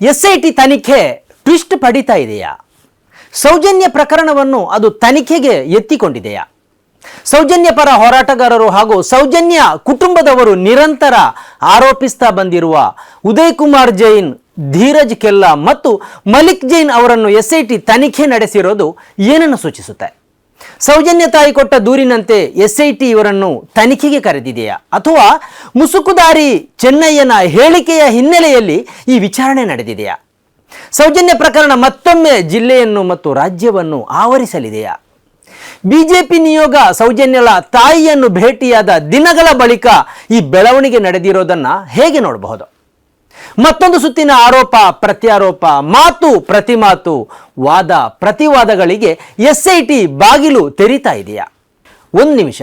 S I T ತನಿಖೆ twist ಪಡಿತಾ ಇದೆಯಾ? ಸೌಜನ್ಯ ಪ್ರಕರಣವನ್ನು ಅದು ತನಿಖೆಗೆ ಎತ್ತಿಕೊಂಡಿದೆಯಾ? ಸೌಜನ್ಯ ಪರ ಹೋರಾಟಗಾರರು ಹಾಗೂ ಸೌಜನ್ಯ ಕುಟುಂಬದವರು ನಿರಂತರ ಆರೋಪಿಸ್ತಾ ಬಂದಿರುವ ಉದಯ್ ಕುಮಾರ್ ಜೈನ್, ಧೀರಜ್ ಕೆಲ್ಲಾ ಮತ್ತು ಮಲಿಕ್ ಜೈನ್ ಅವರನ್ನು ಎಸ್ ಐ ಟಿ ತನಿಖೆ ನಡೆಸಿರೋದು ಏನನ್ನು ಸೂಚಿಸುತ್ತೆ? ಸೌಜನ್ಯ ತಾಯಿ ಕೊಟ್ಟ ದೂರಿನಂತೆ ಎಸ್ಐಟಿ ಇವರನ್ನು ತನಿಖೆಗೆ ಕರೆದಿದೆಯಾ? ಅಥವಾ ಮುಸುಕುದಾರಿ ಚೆನ್ನಯ್ಯನ ಹೇಳಿಕೆಯ ಹಿನ್ನೆಲೆಯಲ್ಲಿ ಈ ವಿಚಾರಣೆ ನಡೆದಿದೆಯಾ? ಸೌಜನ್ಯ ಪ್ರಕರಣ ಮತ್ತೊಮ್ಮೆ ಜಿಲ್ಲೆಯನ್ನು ಮತ್ತು ರಾಜ್ಯವನ್ನು ಆವರಿಸಲಿದೆಯಾ? ಬಿಜೆಪಿ ನಿಯೋಗ ಸೌಜನ್ಯಳ ತಾಯಿಯನ್ನು ಭೇಟಿಯಾದ ದಿನಗಳ ಬಳಿಕ ಈ ಬೆಳವಣಿಗೆ ನಡೆದಿರೋದನ್ನು ಹೇಗೆ ನೋಡಬಹುದು? ಮತ್ತೊಂದು ಸುತ್ತಿನ ಆರೋಪ, ಪ್ರತ್ಯಾರೋಪ, ಮಾತು ಪ್ರತಿ ಮಾತು ವಾದ, ಪ್ರತಿವಾದಗಳಿಗೆ ಎಸ್ ಐ ಟಿ ಬಾಗಿಲು ತೆರೀತಾ ಇದೆಯಾ? ಒಂದು ನಿಮಿಷ.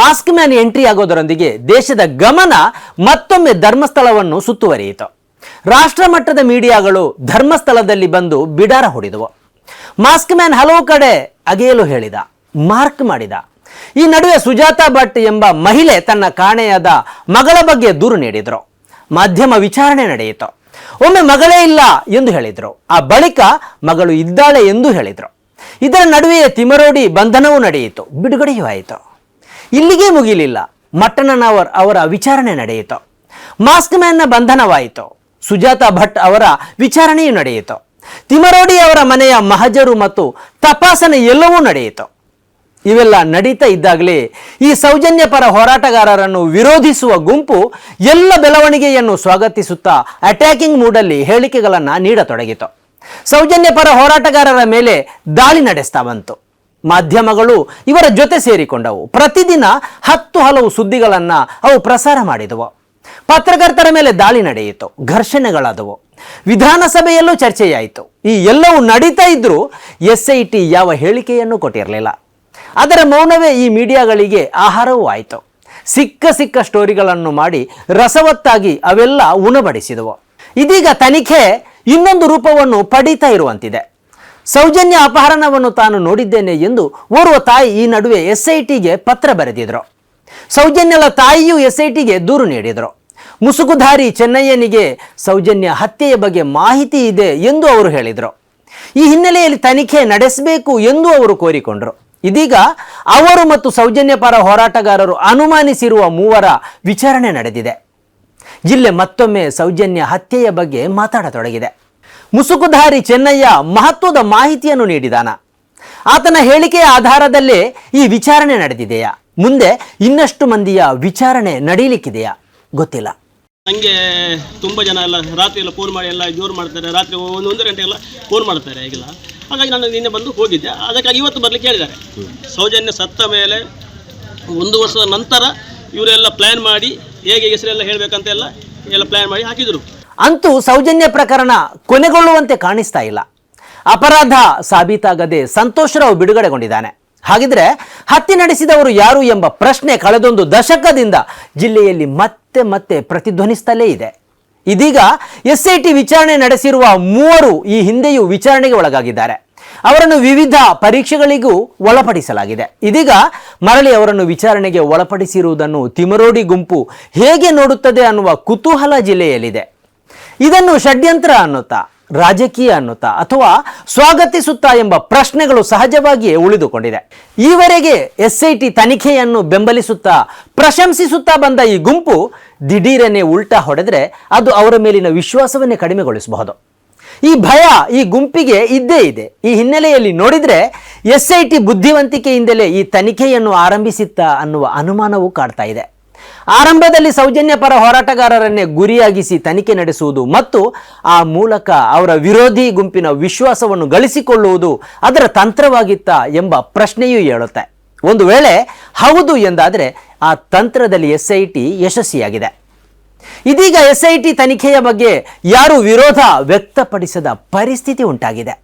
ಮಾಸ್ಕ್ ಮ್ಯಾನ್ ಎಂಟ್ರಿ ಆಗೋದರೊಂದಿಗೆ ದೇಶದ ಗಮನ ಮತ್ತೊಮ್ಮೆ ಧರ್ಮಸ್ಥಳವನ್ನು ಸುತ್ತುವರಿಯಿತು. ರಾಷ್ಟ್ರ ಮಟ್ಟದ ಮೀಡಿಯಾಗಳು ಧರ್ಮಸ್ಥಳದಲ್ಲಿ ಬಂದು ಬಿಡಾರ ಹೊಡೆದವು. ಮಾಸ್ಕ್ ಮ್ಯಾನ್ ಹಲವು ಕಡೆ ಅಗೆಯಲು ಹೇಳಿದ, ಮಾರ್ಕ್ ಮಾಡಿದ. ಈ ನಡುವೆ ಸುಜಾತಾ ಭಟ್ ಎಂಬ ಮಹಿಳೆ ತನ್ನ ಕಾಣೆಯಾದ ಮಗಳ ಬಗ್ಗೆ ದೂರು ನೀಡಿದರು. ಮಾಧ್ಯಮ ವಿಚಾರಣೆ ನಡೆಯಿತು. ಒಮ್ಮೆ ಮಗಳೇ ಇಲ್ಲ ಎಂದು ಹೇಳಿದರು. ಆ ಬಳಿಕ ಮಗಳು ಇದ್ದಾಳೆ ಎಂದು ಹೇಳಿದ್ರು. ಇದರ ನಡುವೆಯೇ ತಿಮರೋಡಿ ಬಂಧನವೂ ನಡೆಯಿತು. ಬಿಡುಗಡೆಯೂ ಆಯಿತು. ಇಲ್ಲಿಗೆ ಮುಗಿಲಿಲ್ಲ. ಮಟ್ಟಣ್ಣನವರ್ ಅವರ ವಿಚಾರಣೆ ನಡೆಯಿತು. ಮಾಸ್ಕ್ ಮ್ಯಾನ್ನ ಬಂಧನವಾಯಿತು. ಸುಜಾತಾ ಭಟ್ ಅವರ ವಿಚಾರಣೆಯೂ ನಡೆಯಿತು. ತಿಮರೋಡಿ ಅವರ ಮನೆಯ ಮಹಜರು ಮತ್ತು ತಪಾಸಣೆ ಎಲ್ಲವೂ ನಡೆಯಿತು. ಇವೆಲ್ಲ ನಡೀತಾ ಇದ್ದಾಗಲೇ ಈ ಸೌಜನ್ಯ ಪರ ಹೋರಾಟಗಾರರನ್ನು ವಿರೋಧಿಸುವ ಗುಂಪು ಎಲ್ಲ ಬೆಳವಣಿಗೆಯನ್ನು ಸ್ವಾಗತಿಸುತ್ತಾ ಅಟ್ಯಾಕಿಂಗ್ ಮೂಡಲ್ಲಿ ಹೇಳಿಕೆಗಳನ್ನು ನೀಡತೊಡಗಿತು. ಸೌಜನ್ಯ ಪರ ಹೋರಾಟಗಾರರ ಮೇಲೆ ದಾಳಿ ನಡೆಸ್ತಾ ಬಂತು. ಮಾಧ್ಯಮಗಳು ಇವರ ಜೊತೆ ಸೇರಿಕೊಂಡವು. ಪ್ರತಿದಿನ ಹತ್ತು ಹಲವು ಸುದ್ದಿಗಳನ್ನು ಅವು ಪ್ರಸಾರ ಮಾಡಿದವು. ಪತ್ರಕರ್ತರ ಮೇಲೆ ದಾಳಿ ನಡೆಯಿತು, ಘರ್ಷಣೆಗಳಾದವು. ವಿಧಾನಸಭೆಯಲ್ಲೂ ಚರ್ಚೆಯಾಯಿತು. ಈ ಎಲ್ಲವೂ ನಡೀತಾ ಇದ್ದರೂ ಎಸ್ ಐ ಟಿ ಯಾವ ಹೇಳಿಕೆಯನ್ನು ಕೊಟ್ಟಿರಲಿಲ್ಲ. ಅದರ ಮೌನವೇ ಈ ಮೀಡಿಯಾಗಳಿಗೆ ಆಹಾರವೂ ಆಯಿತು. ಸಿಕ್ಕ ಸಿಕ್ಕ ಸ್ಟೋರಿಗಳನ್ನು ಮಾಡಿ ರಸವತ್ತಾಗಿ ಅವೆಲ್ಲ ಉಣಬಡಿಸಿದವು. ಇದೀಗ ತನಿಖೆ ಇನ್ನೊಂದು ರೂಪವನ್ನು ಪಡೀತಾ ಇರುವಂತಿದೆ. ಸೌಜನ್ಯ ಅಪಹರಣವನ್ನು ತಾನು ನೋಡಿದ್ದೇನೆ ಎಂದು ಓರ್ವ ತಾಯಿ ಈ ನಡುವೆ ಎಸ್ ಐ ಟಿಗೆ ಪತ್ರ ಬರೆದಿದ್ರು. ಸೌಜನ್ಯಳ ತಾಯಿಯು ಎಸ್ ಐ ಟಿಗೆ ದೂರು ನೀಡಿದರು. ಮುಸುಕುಧಾರಿ ಚೆನ್ನಯ್ಯನಿಗೆ ಸೌಜನ್ಯ ಹತ್ಯೆಯ ಬಗ್ಗೆ ಮಾಹಿತಿ ಇದೆ ಎಂದು ಅವರು ಹೇಳಿದರು. ಈ ಹಿನ್ನೆಲೆಯಲ್ಲಿ ತನಿಖೆ ನಡೆಸಬೇಕು ಎಂದು ಅವರು ಕೋರಿಕೊಂಡರು. ಇದೀಗ ಅವರು ಮತ್ತು ಸೌಜನ್ಯ ಪರ ಹೋರಾಟಗಾರರು ಅನುಮಾನಿಸಿರುವ ಮೂವರ ವಿಚಾರಣೆ ನಡೆದಿದೆ. ಜಿಲ್ಲೆ ಮತ್ತೊಮ್ಮೆ ಸೌಜನ್ಯ ಹತ್ಯೆಯ ಬಗ್ಗೆ ಮಾತಾಡತೊಡಗಿದೆ. ಮುಸುಕುಧಾರಿ ಚೆನ್ನಯ್ಯ ಮಹತ್ವದ ಮಾಹಿತಿಯನ್ನು ನೀಡಿದಾನ. ಆತನ ಹೇಳಿಕೆಯ ಆಧಾರದಲ್ಲೇ ಈ ವಿಚಾರಣೆ ನಡೆದಿದೆಯಾ? ಮುಂದೆ ಇನ್ನಷ್ಟು ಮಂದಿಯ ವಿಚಾರಣೆ ನಡೀಲಿಕ್ಕಿದೆಯಾ? ಗೊತ್ತಿಲ್ಲ. ನನಗೆ ತುಂಬ ಜನ ಎಲ್ಲ ರಾತ್ರಿ ಎಲ್ಲ ಫೋನ್ ಮಾಡಿ ಎಲ್ಲ ಜೋರು ಮಾಡ್ತಾರೆ. ರಾತ್ರಿ ಒಂದು ಒಂದು ಗಂಟೆ ಎಲ್ಲ ಫೋನ್ ಮಾಡ್ತಾರೆ ಈಗೆಲ್ಲ. ಹಾಗಾಗಿ ನಾನು ನಿನ್ನೆ ಬಂದು ಹೋಗಿದ್ದೆ. ಅದಕ್ಕಾಗಿ ಇವತ್ತು ಬರಲಿಕ್ಕೆ ಹೇಳಿದ್ದಾರೆ ಸೌಜನ್ಯ ಸತ್ತ ಮೇಲೆ ಒಂದು ವರ್ಷದ ನಂತರ ಇವರೆಲ್ಲ ಪ್ಲ್ಯಾನ್ ಮಾಡಿ ಹೇಗೆ ಹೆಸರೆಲ್ಲ ಹೇಳಬೇಕಂತೆಲ್ಲ ಎಲ್ಲ ಪ್ಲ್ಯಾನ್ ಮಾಡಿ ಹಾಕಿದರು. ಅಂತೂ ಸೌಜನ್ಯ ಪ್ರಕರಣ ಕೊನೆಗೊಳ್ಳುವಂತೆ ಕಾಣಿಸ್ತಾ ಇಲ್ಲ. ಅಪರಾಧ ಸಾಬೀತಾಗದೆ ಸಂತೋಷರಾವ್ ಬಿಡುಗಡೆಗೊಂಡಿದ್ದಾನೆ. ಹಾಗಿದ್ರೆ ಹತ್ಯೆ ನಡೆಸಿದವರು ಯಾರು ಎಂಬ ಪ್ರಶ್ನೆ ಕಳೆದೊಂದು ದಶಕದಿಂದ ಜಿಲ್ಲೆಯಲ್ಲಿ ಮತ್ತೆ ಮತ್ತೆ ಪ್ರತಿಧ್ವನಿಸ್ತಲೇ ಇದೆ. ಇದೀಗ ಎಸ್ ಐ ಟಿ ವಿಚಾರಣೆ ನಡೆಸಿರುವ ಮೂವರು ಈ ಹಿಂದೆಯೂ ವಿಚಾರಣೆಗೆ ಒಳಗಾಗಿದ್ದಾರೆ. ಅವರನ್ನು ವಿವಿಧ ಪರೀಕ್ಷೆಗಳಿಗೂ ಒಳಪಡಿಸಲಾಗಿದೆ. ಇದೀಗ ಮರಳಿ ಅವರನ್ನು ವಿಚಾರಣೆಗೆ ಒಳಪಡಿಸಿರುವುದನ್ನು ತಿಮರೋಡಿ ಗುಂಪು ಹೇಗೆ ನೋಡುತ್ತದೆ ಅನ್ನುವ ಕುತೂಹಲ ಜಿಲ್ಲೆಯಲ್ಲಿದೆ. ಇದನ್ನು ಷಡ್ಯಂತ್ರ ಅನ್ನುತ್ತಾ, ರಾಜಕೀಯ ಅನ್ನುತ್ತಾ ಅಥವಾ ಸ್ವಾಗತಿಸುತ್ತಾ ಎಂಬ ಪ್ರಶ್ನೆಗಳು ಸಹಜವಾಗಿಯೇ ಉಳಿದುಕೊಂಡಿದೆ. ಈವರೆಗೆ ಎಸ್ ಐ ಟಿ ತನಿಖೆಯನ್ನು ಬೆಂಬಲಿಸುತ್ತಾ, ಪ್ರಶಂಸಿಸುತ್ತಾ ಬಂದ ಈ ಗುಂಪು ದಿಢೀರನೆ ಉಲ್ಟಾ ಹೊಡೆದ್ರೆ ಅದು ಅವರ ಮೇಲಿನ ವಿಶ್ವಾಸವನ್ನೇ ಕಡಿಮೆಗೊಳಿಸಬಹುದು. ಈ ಭಯ ಈ ಗುಂಪಿಗೆ ಇದ್ದೇ ಇದೆ. ಈ ಹಿನ್ನೆಲೆಯಲ್ಲಿ ನೋಡಿದ್ರೆ ಎಸ್ ಐ ಟಿ ಬುದ್ಧಿವಂತಿಕೆಯಿಂದಲೇ ಈ ತನಿಖೆಯನ್ನು ಆರಂಭಿಸಿತ್ತ ಅನ್ನುವ ಅನುಮಾನವೂ ಕಾಡ್ತಾ ಇದೆ. ಆರಂಭದಲ್ಲಿ ಸೌಜನ್ಯ ಪರ ಹೋರಾಟಗಾರರನ್ನೇ ಗುರಿಯಾಗಿಸಿ ತನಿಖೆ ನಡೆಸುವುದು ಮತ್ತು ಆ ಮೂಲಕ ಅವರ ವಿರೋಧಿ ಗುಂಪಿನ ವಿಶ್ವಾಸವನ್ನು ಗಳಿಸಿಕೊಳ್ಳುವುದು ಅದರ ತಂತ್ರವಾಗಿತ್ತ ಎಂಬ ಪ್ರಶ್ನೆಯೂ ಹೇಳುತ್ತೆ ಒಂದು ವೇಳೆ ಹೌದು ಎಂದಾದರೆ ಆ ತಂತ್ರದಲ್ಲಿ ಎಸ್ ಐ ಟಿ ಯಶಸ್ವಿಯಾಗಿದೆ. ಇದೀಗ ಎಸ್ ಐ ಟಿ ತನಿಖೆಯ ಬಗ್ಗೆ ಯಾರು ವಿರೋಧ ವ್ಯಕ್ತಪಡಿಸದ ಪರಿಸ್ಥಿತಿ ಉಂಟಾಗಿದೆ.